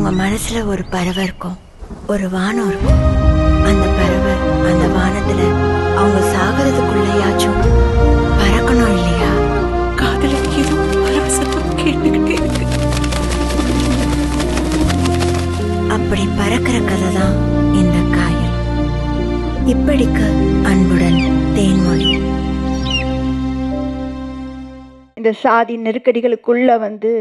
அவங்க மனசுல ஒரு பறவை இருக்கும். ஒரு வானம் இருக்கும். அந்த பறவை அந்த வானத்துல அவங்க சாகிறதுக்குள்ளயாச்சும் பறக்கணும் இல்லையா? காதலுக்கு கேட்டுக்கிட்டே இருக்கு. அப்படி பறக்கிற கதை தான் இந்த காயல் இப்படிக்கு அன்புடன் தேன்மொழி. இந்த சாதி நெருக்கடிகளுக்குள்ள வந்து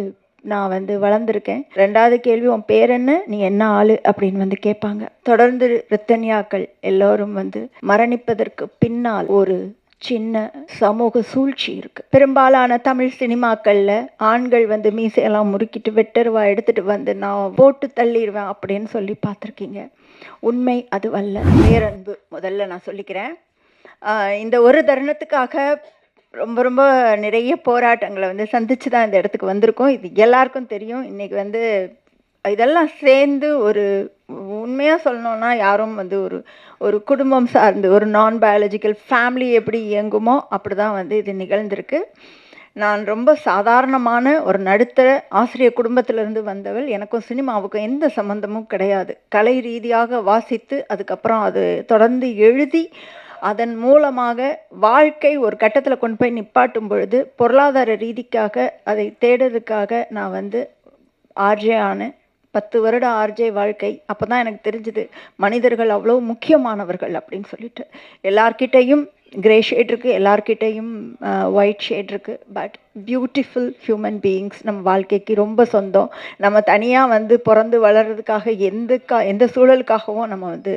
நான் வந்து வளர்ந்துருக்கேன். ரெண்டாவது கேள்வி உன் பேர் என்ன? நீ என்ன ஆளு? அப்படின்னு வந்து கேட்பாங்க. தொடர்ந்து ரித்தன்யாக்கள் எல்லோரும் வந்து மரணிப்பதற்கு பின்னால் ஒரு சின்ன சமூக சூழ்ச்சி இருக்கு. பெரும்பாலான தமிழ் சினிமாக்கள்ல ஆண்கள் வந்து மீசையெல்லாம் முறுக்கிட்டு வெட்டருவா எடுத்துட்டு வந்து நான் போட்டு தள்ளிடுவேன் அப்படின்னு சொல்லி பார்த்துருக்கீங்க. உண்மை அது அல்ல பேரன்பு முதல்ல நான் சொல்லிக்கிறேன். இந்த ஒரு தருணத்துக்காக ரொம்ப ரொம்ப நிறைய போராட்டங்களை வந்து சந்திச்சு தான் இந்த இடத்துக்கு வந்திருக்கோம். இது எல்லாருக்கும் தெரியும். இன்றைக்கி வந்து இதெல்லாம் சேர்ந்து ஒரு உண்மையாக சொல்லணும்னா யாரும் வந்து ஒரு ஒரு குடும்பம் சார்ந்து ஒரு நான் பயாலஜிக்கல் ஃபேமிலி எப்படி இயங்குமோ அப்படி தான் வந்து இது நிகழ்ந்திருக்கு. நான் ரொம்ப சாதாரணமான ஒரு நடுத்தர ஆசிரியர் குடும்பத்திலிருந்து வந்தவள். எனக்கும் சினிமாவுக்கும் எந்த சம்மந்தமும் கிடையாது. கலை ரீதியாக வாசித்து அதுக்கப்புறம் அது தொடர்ந்து எழுதி அதன் மூலமாக வாழ்க்கை ஒரு கட்டத்தில் கொண்டு போய் நிப்பாட்டும் பொழுது பொருளாதார ரீதிக்காக அதை தேடுறதுக்காக நான் வந்து ஆர்ஜே ஆனேன். பத்து வருட ஆர்ஜே வாழ்க்கை. அப்போ தான் எனக்கு தெரிஞ்சுது மனிதர்கள் அவ்வளோ முக்கியமானவர்கள் அப்படின்னு சொல்லிட்டு. எல்லார்கிட்டேயும் கிரே ஷேட் இருக்குது எல்லார்கிட்டேயும் ஒயிட் ஷேட் இருக்குது பட் பியூட்டிஃபுல் ஹியூமன் பீயிங்ஸ் நம்ம வாழ்க்கைக்கு ரொம்ப சொந்தம். நம்ம தனியாக வந்து பிறந்து வளர்கிறதுக்காக எந்த கா எந்த சூழலுக்காகவும் நம்ம வந்து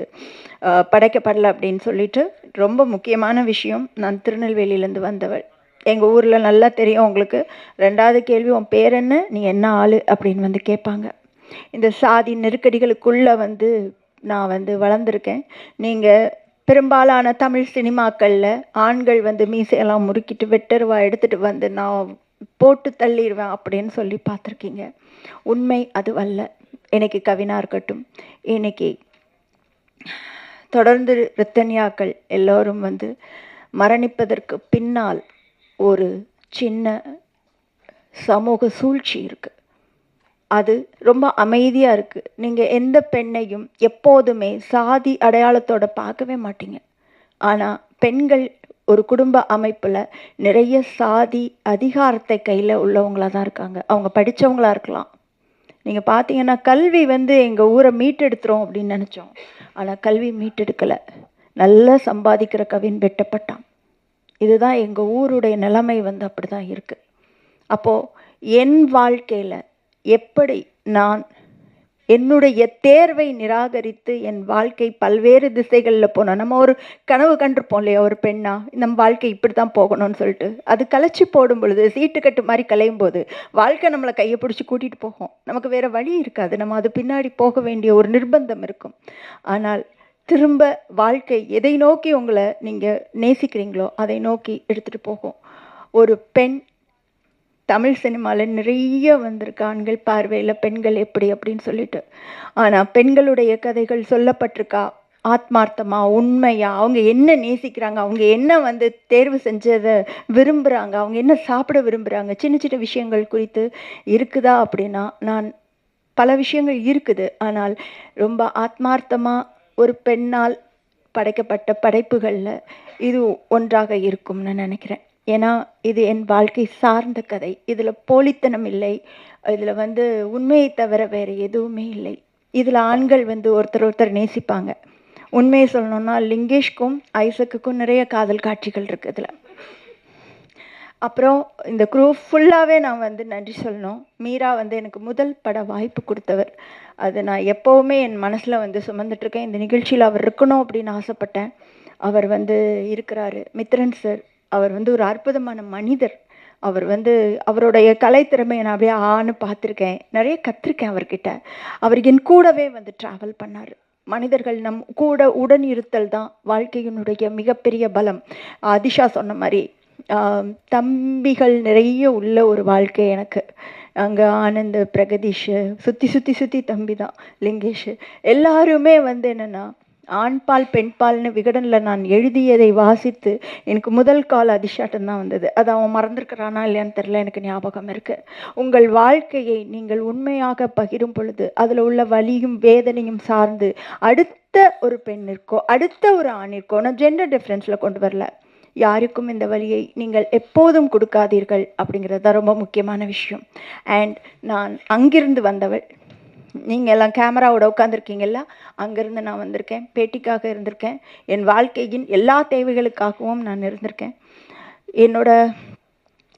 படைக்கப்படலை அப்படின்னு சொல்லிட்டு ரொம்ப முக்கியமான விஷயம். நான் திருநெல்வேலியிலேருந்து வந்தவள். எங்கள் ஊரில் நல்லா தெரியும் உங்களுக்கு. ரெண்டாவது கேள்வி உன் பேர் என்ன? நீ என்ன ஆள்? அப்படின்னு வந்து கேட்பாங்க. இந்த சாதி நெருக்கடிகளுக்குள்ளே வந்து நான் வந்து வளர்ந்துருக்கேன். நீங்கள் பெரும்பாலான தமிழ் சினிமாக்களில் ஆண்கள் வந்து மீசையெல்லாம் முறுக்கிட்டு வெட்டருவா எடுத்துகிட்டு வந்து நான் போட்டு தள்ளிடுவேன் அப்படின்னு சொல்லி பார்த்துருக்கீங்க. உண்மை அது அல்ல இன்னைக்கு கவினா இருக்கட்டும். இன்னைக்கு தொடர்ந்து ரித்தன்யாக்கள் எல்லோரும் வந்து மரணிப்பதற்கு பின்னால் ஒரு சின்ன சமூக சூழ்ச்சி இருக்குது அது ரொம்ப அமைதியாக இருக்குது நீங்கள் எந்த பெண்ணையும் எப்போதுமே சாதி அடையாளத்தோட பார்க்கவே மாட்டீங்க. ஆனால் பெண்கள் ஒரு குடும்ப அமைப்பில் நிறைய சாதி அதிகாரத்தை கையில் உள்ளவங்களாக தான் இருக்காங்க. அவங்க படித்தவங்களா இருக்கலாம். நீங்கள் பார்த்தீங்கன்னா கல்வி வந்து எங்கள் ஊரை மீட்டெடுத்துரும் அப்படின்னு நினச்சோம். ஆனால் கல்வி மீட்டெடுக்கலை. நல்லா சம்பாதிக்கிற கவின் வெட்டப்பட்டான். இதுதான் எங்கள் ஊருடைய நிலைமை வந்து அப்படி தான் இருக்குது அப்போது என் வாழ்க்கையில் எப்படி நான் என்னுடைய தேர்வை நிராகரித்து என் வாழ்க்கை பல்வேறு திசைகளில் போனோம் நம்ம ஒரு கனவு கண்டிருப்போம் இல்லையா? ஒரு பெண்ணா நம்ம வாழ்க்கை இப்படி தான் போகணும்னு சொல்லிட்டு. அது கலைச்சி போடும் பொழுது சீட்டுக்கட்டு மாதிரி கலையும் போது வாழ்க்கை நம்மளை கையை பிடிச்சி கூட்டிகிட்டு போகும். நமக்கு வேறு வழி இருக்காது. நம்ம அது பின்னாடி போக வேண்டிய ஒரு நிர்பந்தம் இருக்கும். ஆனால் திரும்ப வாழ்க்கை எதை நோக்கி உங்களை நீங்கள் நேசிக்கிறீங்களோ அதை நோக்கி எடுத்துகிட்டு போகும். ஒரு பெண் தமிழ் சினிமாவில் நிறைய வந்திருக்கு. ஆண்கள் பார்வையில் பெண்கள் எப்படி அப்படின்னு சொல்லிட்டு. ஆனால் பெண்களுடைய கதைகள் சொல்லப்பட்டிருக்கா? ஆத்மார்த்தமா உண்மையா? அவங்க என்ன நேசிக்கிறாங்க? அவங்க என்ன வந்து தேர்வு செஞ்சதை விரும்புகிறாங்க அவங்க என்ன சாப்பிட விரும்புகிறாங்க சின்ன சின்ன விஷயங்கள் குறித்து இருக்குதா அப்படின்னா நான் பல விஷயங்கள் இருக்குது. ஆனால் ரொம்ப ஆத்மார்த்தமாக ஒரு பெண்ணால் படைக்கப்பட்ட படைப்புகளில் இது ஒன்றாக இருக்கும்னு நினைக்கிறேன். ஏன்னா இது என் வாழ்க்கை சார்ந்த கதை. இதில் போலித்தனம் இல்லை. இதில் வந்து உண்மையை தவிர வேறு எதுவுமே இல்லை. இதில் ஆண்கள் வந்து ஒருத்தர் ஒருத்தர் நேசிப்பாங்க. உண்மையை சொல்லணும்னா லிங்கேஷ்க்கும் ஐசக்குக்கும் நிறைய காதல் காட்சிகள் இருக்குது இதில். அப்புறம் இந்த குரூ ஃபுல்லாகவே நான் வந்து நன்றி சொல்லணும். மீரா வந்து எனக்கு முதல் பட வாய்ப்பு கொடுத்தவர். அது நான் எப்போவுமே என் மனசில் வந்து சுமந்துட்டுருக்கேன் இந்த நிகழ்ச்சியில் அவர் இருக்கணும் அப்படின்னு ஆசைப்பட்டேன். அவர் வந்து இருக்கிறாரு. மித்ரன் சார். அவர் வந்து ஒரு அற்புதமான மனிதர். அவர் வந்து அவருடைய கலைத்திறமையை நான் அப்படியே ஆன்னு பார்த்துருக்கேன். நிறைய கற்றுருக்கேன் அவர்கிட்ட. அவர் என் கூடவே வந்து ட்ராவல் பண்ணார். மனிதர்கள் நம் கூட உடன் இருத்தல் தான் வாழ்க்கையினுடைய மிகப்பெரிய பலம். அதிஷா சொன்ன மாதிரி தம்பிகள் நிறைய உள்ள ஒரு வாழ்க்கை எனக்கு. அங்கே ஆனந்த் பிரகதீஷ் சுற்றி சுற்றி சுற்றி தம்பி தான் லிங்கேஷ். எல்லாருமே வந்து என்னென்னா ஆண்பால் பெண்பால்னு விகடனில் நான் எழுதியதை வாசித்து எனக்கு முதல் கால் அதிர்ஷ்டம் தான் வந்தது. அது அவன் மறந்துருக்கிறானா இல்லையான்னு தெரில எனக்கு ஞாபகம் இருக்குது உங்கள் வாழ்க்கையை நீங்கள் உண்மையாக பகிரும் பொழுது அதில் உள்ள வலியும் வேதனையும் சார்ந்து அடுத்த ஒரு பெண்ணிற்கோ அடுத்த ஒரு ஆணிற்கோ நான் ஜெண்டர் டிஃப்ரென்ஸில் கொண்டு வரல. யாருக்கும் இந்த வழியை நீங்கள் எப்போதும் கொடுக்காதீர்கள் அப்படிங்கிறது தான் ரொம்ப முக்கியமான விஷயம். அண்ட் நான் அங்கிருந்து வந்தவள். நீங்கள் எல்லாம் கேமராவோட உட்காந்துருக்கீங்கல்ல அங்கேருந்து நான் வந்திருக்கேன். பேட்டிக்காக இருந்திருக்கேன். என் வாழ்க்கையின் எல்லா தேவைகளுக்காகவும் நான் இருந்திருக்கேன். என்னோட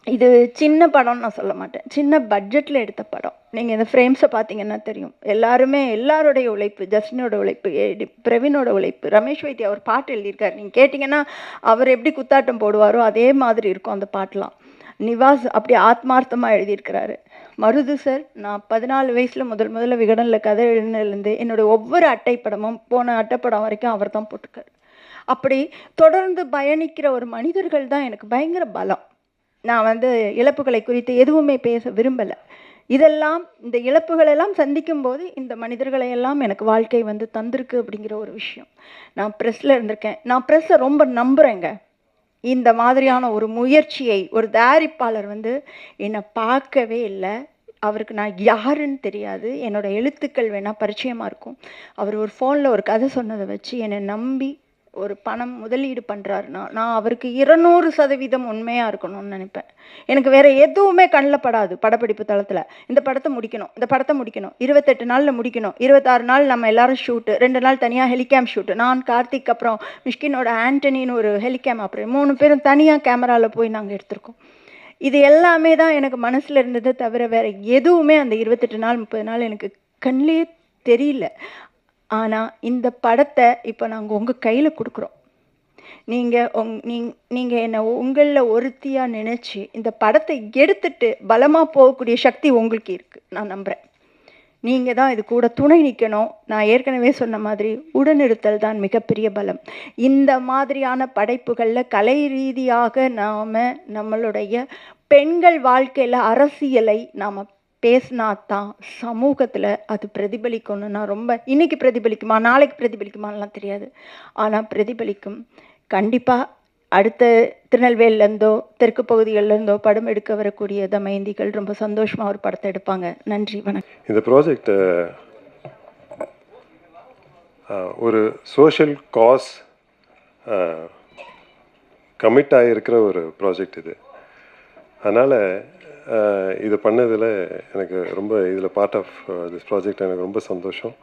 இது சின்ன படம்னு நான் சொல்ல மாட்டேன். சின்ன பட்ஜெட்டில் எடுத்த படம். நீங்கள் இந்த ஃப்ரேம்ஸை பார்த்தீங்கன்னா தெரியும். எல்லாருமே எல்லாருடைய உழைப்பு ஜஸ்டினோட உழைப்பு பிரவீனோட உழைப்பு ரமேஷ் வைத்தியா அவர் பாட்டு எழுதியிருக்காரு. நீங்கள் கேட்டிங்கன்னா அவர் எப்படி குத்தாட்டம் போடுவாரோ அதே மாதிரி இருக்கும் அந்த பாட்டெலாம். நிவாஸ் அப்படி ஆத்மார்த்தமாக எழுதியிருக்கிறாரு. மருது சார் நான் பதினாலு வயசில் முதல் முதல்ல விகடனில் கதை எழுதினதுலேருந்து என்னோட ஒவ்வொரு அட்டைப்படமும் போன அட்டைப்படம் வரைக்கும் அவர் தான் போட்டிருக்காரு. அப்படி தொடர்ந்து பயணிக்கிற ஒரு மனிதர்கள் தான் எனக்கு பயங்கர பலம். நான் வந்து இழப்புகளை குறித்து எதுவுமே பேச விரும்பலை. இதெல்லாம் இந்த இழப்புகளெல்லாம் சந்திக்கும் போது இந்த மனிதர்களை எல்லாம் எனக்கு வாழ்க்கை வந்து தந்திருக்கு அப்படிங்கிற ஒரு விஷயம். நான் ப்ரெஸ்ஸில் இருந்திருக்கேன். நான் ப்ரெஸ்ஸை ரொம்ப நம்புகிறேங்க இந்த மாதிரியான ஒரு முயற்சியை ஒரு தயாரிப்பாளர் வந்து என்னை பார்க்கவே இல்லை. அவருக்கு நான் யாருன்னு தெரியாது. என்னோட எழுத்துக்கள் வேணால் பரிச்சயமாக இருக்கும். அவர் ஒரு ஃபோனில் ஒரு கதை சொன்னதை வச்சு என்னை நம்பி ஒரு பணம் முதலீடு பண்ணுறாருன்னா நான் அவருக்கு இருநூறு சதவீதம் உண்மையாக இருக்கணும்னு நினைப்பேன். எனக்கு வேறு எதுவுமே கண்ணில் படாது படப்பிடிப்பு தளத்தில். இந்த படத்தை முடிக்கணும் இந்த படத்தை முடிக்கணும். இருபத்தெட்டு நாளில் முடிக்கணும். இருபத்தாறு நாள் நம்ம எல்லாரும் ஷூட்டு ரெண்டு நாள் தனியாக ஹெலிகேம் ஷூட்டு நான் கார்த்திக் அப்புறம் மிஷ்கினோட ஆண்டனின்னு ஒரு ஹெலிகேம் அப்புறம் மூணு பேரும் தனியாக கேமராவில் போய் நாங்கள் எடுத்திருக்கோம். இது எல்லாமே தான் எனக்கு மனசில் இருந்தது தவிர வேறு எதுவுமே அந்த இருபத்தெட்டு நாள் முப்பது நாள் எனக்கு கண்ணிலே தெரியல. ஆனால் இந்த படத்தை இப்போ நாங்கள் உங்கள் கையில் கொடுக்குறோம். நீங்கள் உங் நீங் நீங்கள் என்னை உங்களில் ஒருத்தியாக நினச்சி இந்த படத்தை எடுத்துட்டு பலமாக போகக்கூடிய சக்தி உங்களுக்கு இருக்குது நான் நம்புகிறேன் நீங்கள் தான் இது கூட துணை நிற்கணும் நான் ஏற்கனவே சொன்ன மாதிரி உடனிருத்தல் தான் மிகப்பெரிய பலம். இந்த மாதிரியான படைப்புகளில் கலை ரீதியாக நாம் நம்மளுடைய பெண்கள் வாழ்க்கையில் அரசியலை நாம் பேசினா தான் சமூகத்தில் அது பிரதிபலிக்கும்னு நான் ரொம்ப இன்னைக்கு பிரதிபலிக்குமா நாளைக்கு பிரதிபலிக்குமான்லாம் தெரியாது. ஆனால் பிரதிபலிக்கும். கண்டிப்பாக அடுத்த திருநெல்வேலிலேருந்தோ தெற்கு பகுதிகளிலேருந்தோ படம் எடுக்க வரக்கூடிய தமயந்திகள் ரொம்ப சந்தோஷமாக ஒரு படத்தை எடுப்பாங்க. நன்றி வணக்கம். இந்த ப்ராஜெக்ட் ஒரு சோஷியல் காஸ் கமிட் ஆகிருக்கிற ஒரு ப்ராஜெக்ட் இது. அதனால் இது பண்ணதில் எனக்கு ரொம்ப இதில் பார்ட் ஆஃப் திஸ் ப்ராஜெக்ட் எனக்கு ரொம்ப சந்தோஷம்.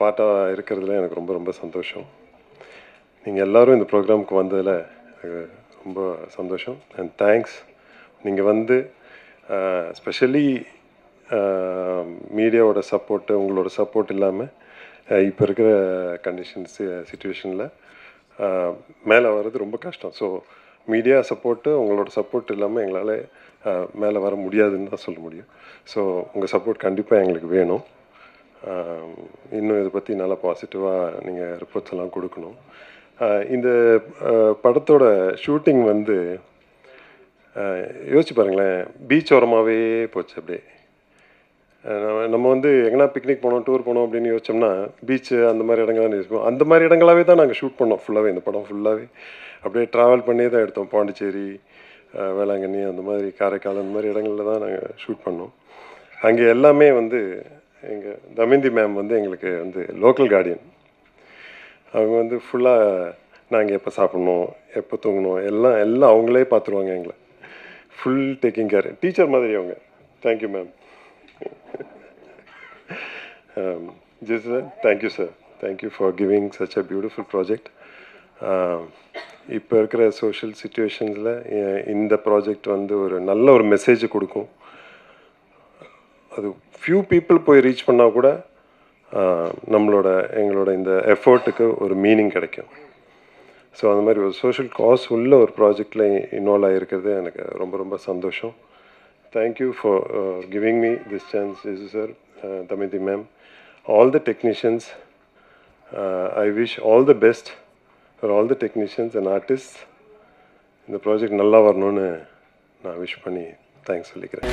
பார்ட்டாக இருக்கிறதுல எனக்கு ரொம்ப ரொம்ப சந்தோஷம். நீங்கள் எல்லோரும் இந்த ப்ரோக்ராமுக்கு வந்ததில் எனக்கு ரொம்ப சந்தோஷம். அண்ட் தேங்க்ஸ் நீங்கள் வந்து ஸ்பெஷலி மீடியாவோட சப்போர்ட்டு உங்களோட சப்போர்ட் இல்லாமல் இப்போ இருக்கிற கண்டிஷன்ஸ் சுச்சுவேஷனில் மேலே வர்றது ரொம்ப கஷ்டம். ஸோ மீடியா சப்போர்ட்டு உங்களோட சப்போர்ட் இல்லாமல் எங்களால் மேலே வர முடியாதுன்னு தான் சொல்ல முடியும். ஸோ உங்கள் சப்போர்ட் கண்டிப்பாக எங்களுக்கு வேணும். இன்னும் இதை பற்றி நல்லா பாசிட்டிவாக நீங்கள் ரிப்போர்ட்ஸ் எல்லாம் கொடுக்கணும். இந்த படத்தோட ஷூட்டிங் வந்து யோசிச்சு பாருங்களேன். பீச் ஓரமாகவே போச்சு அப்படியே. நம்ம- வந்து எங்கன்னா பிக்னிக் போனோம் டூர் போனோம் அப்படின்னு யோசிச்சோம்னா பீச்சு அந்த மாதிரி இடங்கள் தான் யோசிப்போம். அந்த மாதிரி இடங்களாகவே தான் நாங்கள் ஷூட் பண்ணோம் ஃபுல்லாகவே இந்த படம் ஃபுல்லாகவே அப்படியே ட்ராவல் பண்ணியே தான் எடுத்தோம். பாண்டிச்சேரி வேளாங்கண்ணி அந்த மாதிரி காரைக்கால் அந்த மாதிரி இடங்களில் தான் நாங்கள் ஷூட் பண்ணோம். அங்கே எல்லாமே வந்து எங்கள் தமிந்தி மேம் வந்து எங்களுக்கு வந்து லோக்கல் கார்டியன் அவங்க வந்து ஃபுல்லாக நாங்கள் எப்போ சாப்பிட்ணும் எப்போ தூங்கணும் எல்லாம் எல்லாம் அவங்களே பார்த்துருவாங்க எங்களை. ஃபுல் டேக்கிங் கேர் டீச்சர் மாதிரி அவங்க. Thank you ma'am ஜிஸ் sir thank you sir you for giving such a beautiful project இப்போ இருக்கிற சோஷியல் சுச்சுவேஷன்ஸில் இந்த ப்ராஜெக்ட் வந்து ஒரு நல்ல ஒரு மெசேஜ் கொடுக்கும். அது ஃபியூ பீப்புள் போய் ரீச் பண்ணால் கூட நம்மளோட எங்களோட இந்த எஃபர்ட்டுக்கு ஒரு மீனிங் கிடைக்கும். ஸோ அந்த மாதிரி ஒரு சோஷியல் காஸ் உள்ள ஒரு ப்ராஜெக்டில் இன்வால்வ் ஆகிருக்கிறது எனக்கு ரொம்ப ரொம்ப சந்தோஷம். Thank you for giving me this chance is sir தமிதி ma'am all the technicians I wish all the best for all the technicians and artist இந்த ப்ராஜெக்ட் நல்லா வரணும்னு நான் விஷ் பண்ணி தேங்க்ஸ் சொல்லிக்கிறேன்.